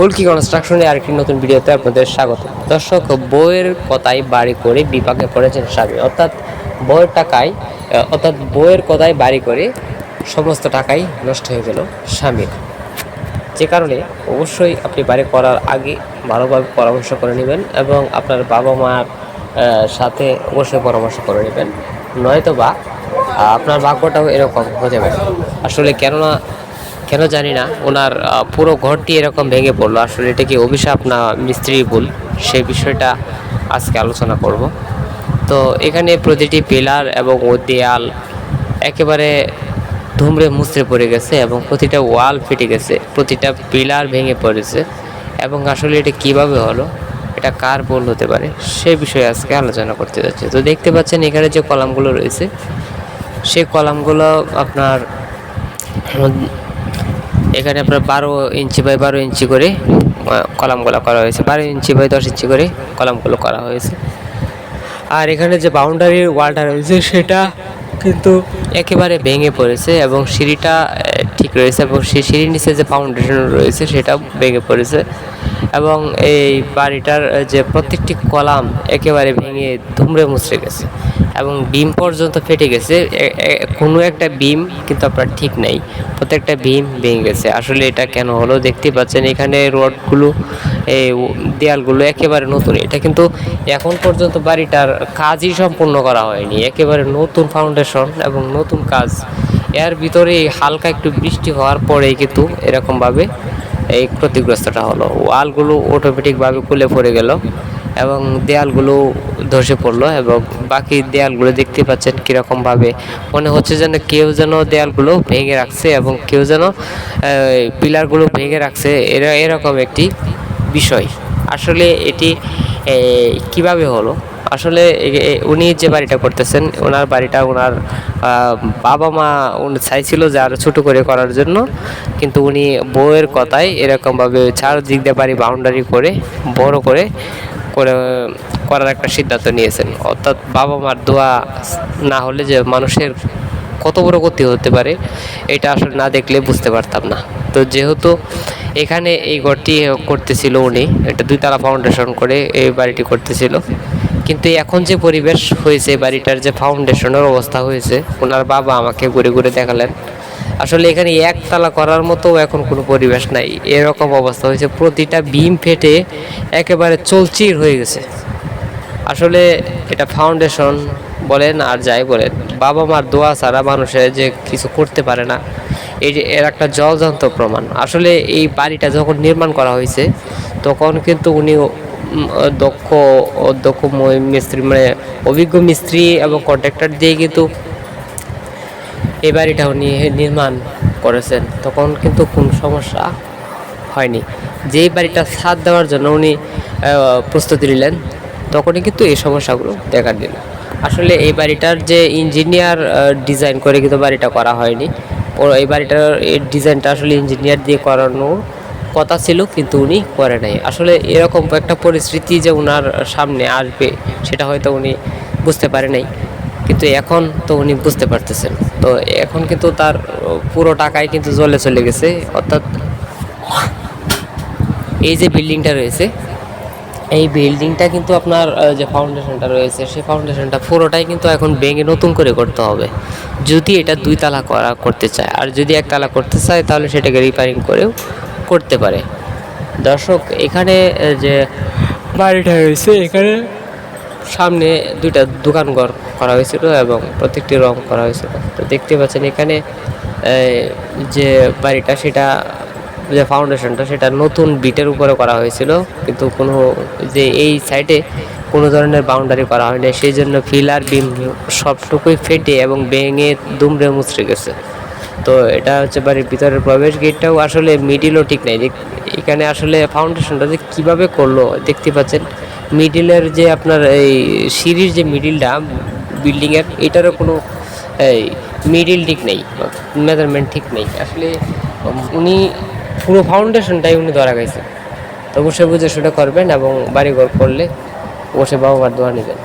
ফুলকি কনস্ট্রাকশনে আরেকটি নতুন ভিডিওতে আপনাদের স্বাগত। দর্শক, বইয়ের কথায় বাড়ি করে বিপাকে পড়েছেন স্বামী। অর্থাৎ বইয়ের টাকায় অর্থাৎ বইয়ের কথায় বাড়ি করে সমস্ত টাকাই নষ্ট হয়ে গেল স্বামীর যে কারণে অবশ্যই আপনি বাড়ি করার আগে ভালোভাবে পরামর্শ করে নেবেন এবং আপনার বাবা মার সাথে অবশ্যই পরামর্শ করে নেবেন। নয়তো বা আপনার ভাগ্যটাও এরকম হয়ে যাবে। আসলে কেননা কেন জানি না, ওনার পুরো ঘরটি এরকম ভেঙে পড়ল। আসলে এটা কি অভিশাপ না মিস্ত্রি ভুল? সেই বিষয়টা আজকে আলোচনা করব। তো এখানে প্রতিটি পিলার এবং ও দেয়াল একেবারে ধুমড়ে মুচড়ে পড়ে গেছে এবং প্রতিটা ওয়াল ফেটে গেছে, প্রতিটা পিলার ভেঙে পড়েছে এবং আসলে এটা কীভাবে হলো, এটা কার ভুল হতে পারে, সে বিষয়ে আজকে আলোচনা করতে যাচ্ছে। তো দেখতে পাচ্ছেন এখানে যে কলামগুলো রয়েছে, সেই কলামগুলো আপনার এখানে আপনার বারো ইঞ্চি বাই বারো ইঞ্চি করে কলামগুলো করা হয়েছে। বারো ইঞ্চি বাই দশ ইঞ্চি করে কলামগুলো করা হয়েছে। আর এখানে যে বাউন্ডারির ওয়ালটা রয়েছে, সেটা কিন্তু একেবারে ভেঙে পড়েছে এবং সিঁড়িটা ঠিক রয়েছে এবং সেই সিঁড়ির নিচে যে ফাউন্ডেশন রয়েছে সেটাও ভেঙে পড়েছে এবং এই বাড়িটার যে প্রত্যেকটি কলাম একেবারে ভেঙে ধুমড়ে মুচড়ে গেছে। এবং বিম পর্যন্ত ফেটে গেছে। কোনো একটা বিম কিন্তু আপনার ঠিক নেই। প্রত্যেকটা বিম ভেঙে গেছে। আসলে এটা কেন হলো দেখতে পাচ্ছেন, এখানে রডগুলো দেয়ালগুলো একেবারে নতুন। এটা কিন্তু এখন পর্যন্ত বাড়িটার কাজই সম্পূর্ণ করা হয়নি। একেবারে নতুন ফাউন্ডেশন এবং নতুন কাজ। এর ভিতরে হালকা একটু বৃষ্টি হওয়ার পরেই কিন্তু এরকমভাবে এই ক্ষতিগ্রস্তটা হলো। ওয়ালগুলো অটোমেটিকভাবে খুলে পড়ে গেল এবং দেয়ালগুলো ধসে পড়ল এবং বাকি দেয়ালগুলো দেখতে পাচ্ছেন কীরকমভাবে। মনে হচ্ছে যেন কেউ যেন দেয়ালগুলো ভেঙে রাখছে এবং কেউ যেন পিলারগুলো ভেঙে রাখছে। এরা এরকম একটি বিষয়। আসলে এটি কীভাবে হলো? আসলে উনি যে বাড়িটা করতেছেন, ওনার বাড়িটা ওনার বাবা মা উনি চাইছিল যে আরও ছোটো করে করার জন্য। কিন্তু উনি বউয়ের কথায় এরকমভাবে চারদিক দিয়ে বাড়ি বাউন্ডারি করে, বড় করে করে করার একটা সিদ্ধান্ত নিয়েছেন। অর্থাৎ বাবা মার দোয়া না হলে যে মানুষের কত বড় ক্ষতি হতে পারে, এটা আসলে না দেখলে বুঝতে পারতাম না। তো যেহেতু এখানে এই ঘরটি করতেছিল উনি, এটা দুইতলা ফাউন্ডেশন করে এই বাড়িটি করতেছিল, কিন্তু এখন যে পরিবেশ হয়েছে, বাড়িটার যে ফাউন্ডেশনের অবস্থা হয়েছে ওনার বাবা আমাকে ঘুরে ঘুরে দেখালেন। আসলে এখানে একতলা করার মতো এখন কোনো পরিবেশ নাই। এরকম অবস্থা হয়েছে, প্রতিটা বিম ফেটে একেবারে চলচির হয়ে গেছে। আসলে এটা ফাউন্ডেশন বলেন আর যাই বলেন বাবা মার দোয়া ছাড়া মানুষের যে কিছু করতে পারে না, এই যে এর একটা জলজান্ত প্রমাণ। আসলে এই বাড়িটা যখন নির্মাণ করা হয়েছে, তখন কিন্তু উনি দক্ষ দক্ষ মিস্ত্রি মানে অভিজ্ঞ মিস্ত্রি এবং কন্ট্রাক্টর দিয়ে কিন্তু এই বাড়িটা উনি নির্মাণ করেছেন। তখন কিন্তু কোনো সমস্যা হয়নি। যেই বাড়িটা ছাদ দেওয়ার জন্য উনি প্রস্তুতি নিলেন তখনই কিন্তু এই সমস্যাগুলো দেখা দিল। আসলে এই বাড়িটার যে ইঞ্জিনিয়ার ডিজাইন করে কিন্তু বাড়িটা করা হয়নি। ও এই বাড়িটার, এই ডিজাইনটা আসলে ইঞ্জিনিয়ার দিয়ে করানোর কথা ছিল, কিন্তু উনি করে নাই। আসলে এরকম একটা পরিস্থিতি যে ওনার সামনে আসবে, সেটা হয়তো উনি বুঝতে পারে নাই। কিন্তু এখন তো উনি বুঝতে পারতেছেন। তো এখন কিন্তু তার, পুরো টাকাই কিন্তু জলে চলে গেছে। অর্থাৎ এই যে বিল্ডিংটা রয়েছে এই বিল্ডিংটা কিন্তু আপনার যে ফাউন্ডেশনটা রয়েছে, সেই ফাউন্ডেশনটা পুরোটাই কিন্তু এখন ভেঙে নতুন করে করতে হবে। যদি এটা দুই তালা করা করতে চায়, আর যদি একতলা করতে চায়, তাহলে সেটাকে রিপেয়ারিং করেও করতে পারে। দর্শক, এখানে যে বাড়িটা রয়েছে, এখানে সামনে দুইটা দোকানঘর করা হয়েছিল এবং প্রত্যেকটি রং করা হয়েছিল। তো দেখতে পাচ্ছেন এখানে যে বাড়িটা, সেটা যে ফাউন্ডেশনটা সেটা নতুন বিটের উপরে করা হয়েছিল। কিন্তু কোনো যে এই সাইডে কোনো ধরনের বাউন্ডারি করা হয়নি। সেই জন্য ফিলার বিম সবটুকুই ফেটে এবং ভেঙে দুমড়ে মুচড়ে গেছে। তো এটা হচ্ছে বাড়ির ভিতরের প্রবেশ গেটটাও আসলে মিডিলও ঠিক নাই। এখানে আসলে ফাউন্ডেশনটা যে কীভাবে করল, দেখতে পাচ্ছেন? মিডিলের যে আপনার এই সিঁড়ির যে মিডিলটা বিল্ডিংয়ের এটারও কোনো, এই মিডিল ঠিক নেই মেজারমেন্ট ঠিক নেই। আসলে উনি পুরো ফাউন্ডেশনটাই উনি ধরা গেছে তো অবশ্যই বুঝে সেটা করবেন এবং বাড়িঘর করলে বসে বাবা মার দোয়া নেবেন।